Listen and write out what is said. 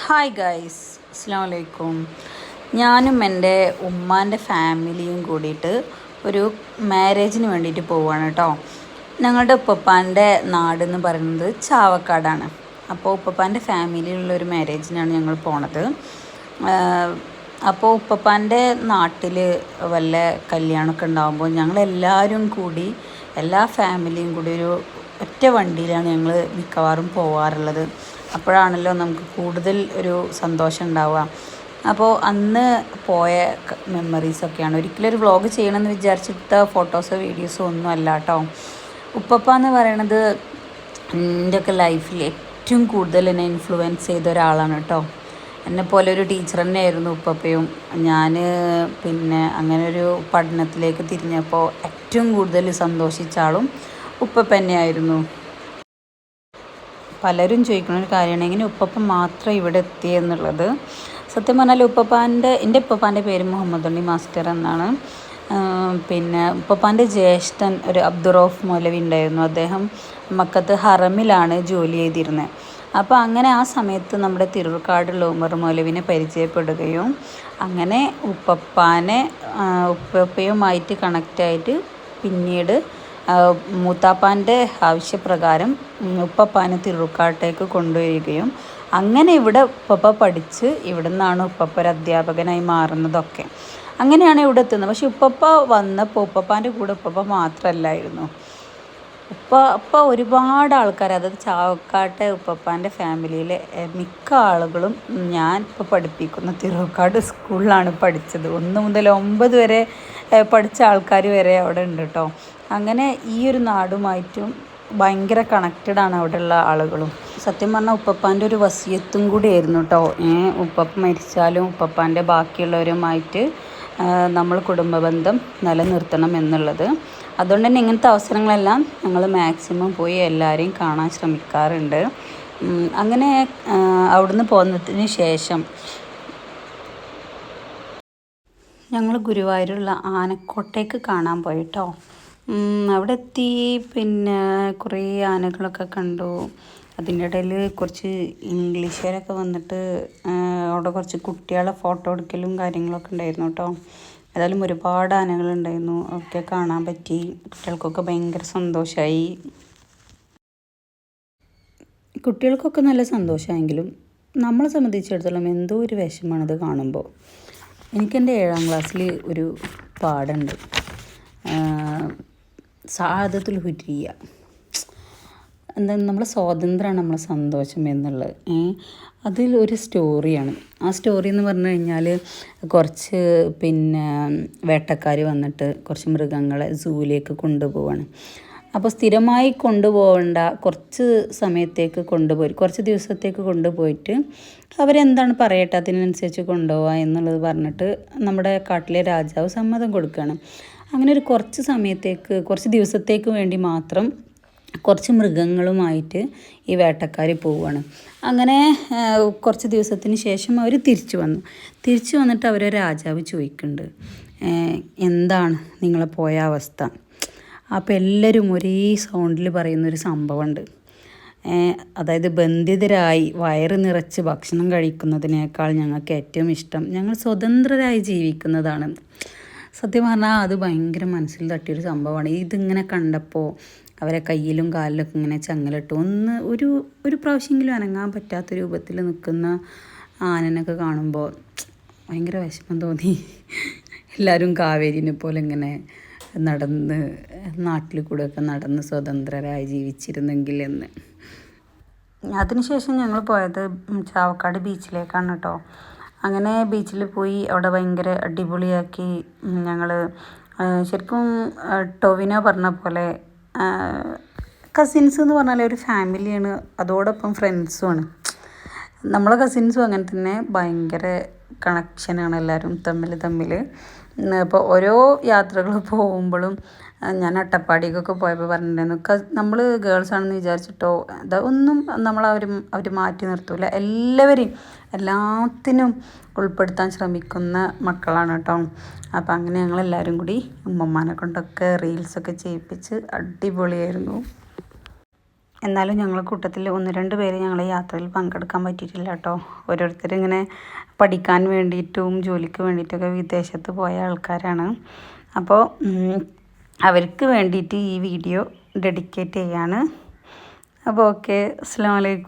Hi guys അസ്സാം വലൈക്കും ഞാനും എന്റെ ഉമ്മാന്റെ ഫാമിലിയും കൂടിയിട്ട് ഒരു മാരേജിന് വേണ്ടിയിട്ട് പോവുകയാണ് കേട്ടോ. ഞങ്ങളുടെ ഉപ്പപ്പാന്റെ നാട് എന്ന് പറയുന്നത് ചാവക്കാടാണ്. അപ്പോൾ ഉപ്പപ്പാന്റെ ഫാമിലിയിലുള്ള ഒരു മാരേജിനാണ് ഞങ്ങൾ പോണത്. അപ്പോൾ ഉപ്പപ്പാന്റെ നാട്ടിൽ വല്ല കല്യാണമൊക്കെ ഉണ്ടാകുമ്പോൾ ഞങ്ങളെല്ലാവരും കൂടി എല്ലാ ഫാമിലിയും കൂടി ഒരു ഒറ്റ വണ്ടിയിലാണ് ഞങ്ങൾ മിക്കവാറും പോവാറുള്ളത്. അപ്പോഴാണല്ലോ നമുക്ക് കൂടുതൽ ഒരു സന്തോഷം ഉണ്ടാവുക. അപ്പോൾ അന്ന് പോയ മെമ്മറീസൊക്കെയാണ് ഒരിക്കലും ഒരു വ്ളോഗ് ചെയ്യണമെന്ന് വിചാരിച്ചിട്ട് ഫോട്ടോസോ വീഡിയോസോ ഒന്നും അല്ല കേട്ടോ ഉപ്പപ്പ എന്ന് പറയണത് എന്റെയൊക്കെ ലൈഫിൽ ഏറ്റവും കൂടുതൽ എന്നെ ഇൻഫ്ലുവൻസ് ചെയ്ത ഒരാളാണ് കേട്ടോ എന്നെ പോലെ ഒരു ടീച്ചർ തന്നെയായിരുന്നു ഉപ്പപ്പയും. ഞാൻ പിന്നെ അങ്ങനെ ഒരു പഠനത്തിലേക്ക് തിരിഞ്ഞപ്പോൾ ഏറ്റവും കൂടുതൽ സന്തോഷിച്ച ആളും ഉപ്പപ്പ തന്നെയായിരുന്നു പലരും ചോദിക്കുന്ന ഒരു കാര്യമാണ് എങ്ങനെ ഉപ്പപ്പ മാത്രം ഇവിടെ എത്തിയെന്നുള്ളത് സത്യം പറഞ്ഞാൽ ഉപ്പപ്പാന്റെ എന്റെ ഉപ്പപ്പാന്റെ പേര് മുഹമ്മദ് ഉണ്ണി മാസ്റ്റർ എന്നാണ്. പിന്നെ ഉപ്പപ്പാന്റെ ജ്യേഷ്ഠൻ ഒരു അബ്ദുറോഫ് മൗലവി ഉണ്ടായിരുന്നു. അദ്ദേഹം മക്കത്ത് ഹറമിലാണ് ജോലി ചെയ്തിരുന്നത് അപ്പോൾ അങ്ങനെ ആ സമയത്ത് നമ്മുടെ തിരൂർക്കാടുള്ള ഉമർ മൗലവിനെ പരിചയപ്പെടുകയും അങ്ങനെ ഉപ്പപ്പാനെ ഉപ്പപ്പയുമായിട്ട് കണക്റ്റായിട്ട് പിന്നീട് മൂത്താപ്പാന്റെ ആവശ്യപ്രകാരം ഉപ്പപ്പാനെ തിരുക്കാട്ടേക്ക് കൊണ്ടുവരികയും അങ്ങനെ ഇവിടെ ഉപ്പപ്പ പഠിച്ച് ഇവിടെ നിന്നാണ് ഉപ്പപ്പ ഒരു അധ്യാപകനായി മാറുന്നതൊക്കെ. അങ്ങനെയാണ് ഇവിടെ എത്തുന്നത്. പക്ഷെ ഉപ്പപ്പ വന്നപ്പോൾ ഉപ്പപ്പാന്റെ കൂടെ ഉപ്പപ്പ മാത്രമല്ലായിരുന്നു ഉപ്പ ഉപ്പ ഒരുപാട് ആൾക്കാർ അതായത് ചാവക്കാട്ടെ ഉപ്പപ്പാന്റെ ഫാമിലിയിലെ മിക്ക ആളുകളും ഞാൻ ഇപ്പോൾ പഠിപ്പിക്കുന്ന തിരുവക്കാട് സ്കൂളിലാണ് പഠിച്ചത്. ഒന്ന് മുതൽ ഒമ്പത് വരെ പഠിച്ച ആൾക്കാർ വരെ അവിടെ ഉണ്ട് കേട്ടോ അങ്ങനെ ഈ ഒരു നാടുമായിട്ടും ഭയങ്കര കണക്റ്റഡ് ആണ് അവിടെയുള്ള ആളുകളും. സത്യം പറഞ്ഞാൽ ഉപ്പപ്പാന്റെ ഒരു വസിയത്തും കൂടിയായിരുന്നു കേട്ടോ ഉപ്പപ്പ മരിച്ചാലും ഉപ്പപ്പാന്റെ ബാക്കിയുള്ളവരുമായിട്ട് നമ്മൾ കുടുംബ ബന്ധം നിലനിർത്തണം എന്നുള്ളത്. അതുകൊണ്ട് തന്നെ ഇങ്ങനത്തെ അവസരങ്ങളെല്ലാം ഞങ്ങൾ മാക്സിമം പോയി എല്ലാവരെയും കാണാൻ ശ്രമിക്കാറുണ്ട്. അങ്ങനെ അവിടുന്ന് പോന്നതിന് ശേഷം ഞങ്ങൾ ഗുരുവായൂരുള്ള ആനക്കോട്ടേക്ക് കാണാൻ പോയിട്ടോ അവിടെ എത്തി പിന്നെ കുറേ ആനകളൊക്കെ കണ്ടു. അതിന്റെ ഇടയിൽ കുറച്ച് ഇംഗ്ലീഷുകാരൊക്കെ വന്നിട്ട് അവിടെ കുറച്ച് കുട്ടികളെ ഫോട്ടോ എടുക്കലും കാര്യങ്ങളൊക്കെ ഉണ്ടായിരുന്നു കേട്ടോ. ഏതായാലും ഒരുപാട് ആനകളുണ്ടായിരുന്നു ഒക്കെ കാണാൻ പറ്റി. കുട്ടികൾക്കൊക്കെ ഭയങ്കര സന്തോഷമായി കുട്ടികൾക്കൊക്കെ നല്ല സന്തോഷമായെങ്കിലും നമ്മളെ സംബന്ധിച്ചിടത്തോളം എന്തോ ഒരു വിഷമാണിത് കാണുമ്പോൾ. എനിക്കെന്റെ ഏഴാം ക്ലാസ്സിൽ ഒരു പാടുണ്ട്. സാധത്തുൽ ഹുരിയ എന്താ നമ്മളെ സ്വാതന്ത്ര്യമാണ് നമ്മളെ സന്തോഷം എന്നുള്ളത്. അതിൽ ഒരു സ്റ്റോറിയാണ്. ആ സ്റ്റോറി എന്ന് പറഞ്ഞു കഴിഞ്ഞാൽ കുറച്ച് പിന്നെ വേട്ടക്കാർ വന്നിട്ട് കുറച്ച് മൃഗങ്ങളെ സൂവിലേക്ക് കൊണ്ടുപോവാണ്. അപ്പോൾ സ്ഥിരമായി കൊണ്ടുപോകേണ്ട കുറച്ച് സമയത്തേക്ക് കൊണ്ടുപോയി കുറച്ച് ദിവസത്തേക്ക് കൊണ്ടുപോയിട്ട് അവരെന്താണ് പറയട്ടെ അതിനനുസരിച്ച് കൊണ്ടുപോവുക എന്നുള്ളത് പറഞ്ഞിട്ട് നമ്മുടെ കാട്ടിലെ രാജാവ് സമ്മതം കൊടുക്കുകയാണ് അങ്ങനെ ഒരു കുറച്ച് സമയത്തേക്ക് കുറച്ച് ദിവസത്തേക്ക് വേണ്ടി മാത്രം കുറച്ച് മൃഗങ്ങളുമായിട്ട് ഈ വേട്ടക്കാർ പോവുകയാണ് അങ്ങനെ കുറച്ച് ദിവസത്തിന് ശേഷം അവർ തിരിച്ചു വന്നു. തിരിച്ചു വന്നിട്ട് അവരെ രാജാവ് ചോദിക്കുന്നുണ്ട് എന്താണ് നിങ്ങളെ പോയ അവസ്ഥ? അപ്പോൾ എല്ലാവരും ഒരേ സൗണ്ടിൽ പറയുന്നൊരു സംഭവമുണ്ട്. അതായത് ബന്ധിതരായി വയറ് നിറച്ച് ഭക്ഷണം കഴിക്കുന്നതിനേക്കാൾ ഞങ്ങൾക്ക് ഏറ്റവും ഇഷ്ടം ഞങ്ങൾ സ്വതന്ത്രരായി ജീവിക്കുന്നതാണ്. സത്യം പറഞ്ഞാൽ അത് ഭയങ്കര മനസ്സിൽ തട്ടിയൊരു സംഭവമാണ് ഇതിങ്ങനെ കണ്ടപ്പോൾ അവരെ കയ്യിലും കാലിലൊക്കെ ഇങ്ങനെ ചങ്ങലിട്ട്. ഒന്ന് ഒരു ഒരു പ്രാവശ്യമെങ്കിലും അനങ്ങാൻ പറ്റാത്ത രൂപത്തിൽ നിൽക്കുന്ന ആനനൊക്കെ കാണുമ്പോൾ ഭയങ്കര വിഷമം തോന്നി. എല്ലാവരും കാവേരിനെ പോലെ ഇങ്ങനെ നടന്ന് നാട്ടിൽ കൂടെയൊക്കെ നടന്ന് സ്വതന്ത്രരായി ജീവിച്ചിരുന്നെങ്കിൽ എന്ന്. അതിനുശേഷം ഞങ്ങൾ പോയത് ചാവക്കാട് ബീച്ചിലേക്കാണ് കേട്ടോ. അങ്ങനെ ബീച്ചിൽ പോയി അവിടെ ഭയങ്കര അടിപൊളിയാക്കി. ഞങ്ങൾ ശരിക്കും ടൊവിനോ പറഞ്ഞ പോലെ കസിൻസ് എന്ന് പറഞ്ഞാൽ ഒരു ഫാമിലിയാണ് അതോടൊപ്പം ഫ്രണ്ട്സുമാണ് നമ്മളെ കസിൻസും അങ്ങനെ തന്നെ ഭയങ്കര കണക്ഷനാണ് എല്ലാവരും തമ്മിൽ തമ്മിൽ ഇപ്പോൾ ഓരോ യാത്രകൾ പോകുമ്പോഴും ഞാൻ അട്ടപ്പാടിക്കൊക്കെ പോയപ്പോൾ പറഞ്ഞിട്ടുണ്ടായിരുന്നു നമ്മൾ ഗേൾസ് ആണെന്ന് വിചാരിച്ചിട്ടോ? അതൊന്നും നമ്മൾ അവർ അവർ മാറ്റി നിർത്തൂല. എല്ലാവരെയും എല്ലാത്തിനും ഉൾപ്പെടുത്താൻ ശ്രമിക്കുന്ന മക്കളാണ് കേട്ടോ അപ്പോൾ അങ്ങനെ ഞങ്ങളെല്ലാവരും കൂടി ഉമ്മമാനെ കൊണ്ടൊക്കെ റീൽസൊക്കെ ചെയ്യിപ്പിച്ച് അടിപൊളിയായിരുന്നു. എന്നാലും ഞങ്ങളെ കൂട്ടത്തിൽ ഒന്ന് രണ്ട് പേര് ഞങ്ങളെ യാത്രയിൽ പങ്കെടുക്കാൻ പറ്റിയിട്ടില്ല കേട്ടോ ഓരോരുത്തർ ഇങ്ങനെ പഠിക്കാൻ വേണ്ടിയിട്ടും ജോലിക്ക് വേണ്ടിയിട്ടൊക്കെ വിദേശത്ത് പോയ ആൾക്കാരാണ്. അപ്പോൾ അവർക്ക് വേണ്ടിയിട്ട് ഈ വീഡിയോ ഡെഡിക്കേറ്റ് ചെയ്യാണ്. അപ്പോൾ ഓക്കെ. അസ്സാം വലൈക്കും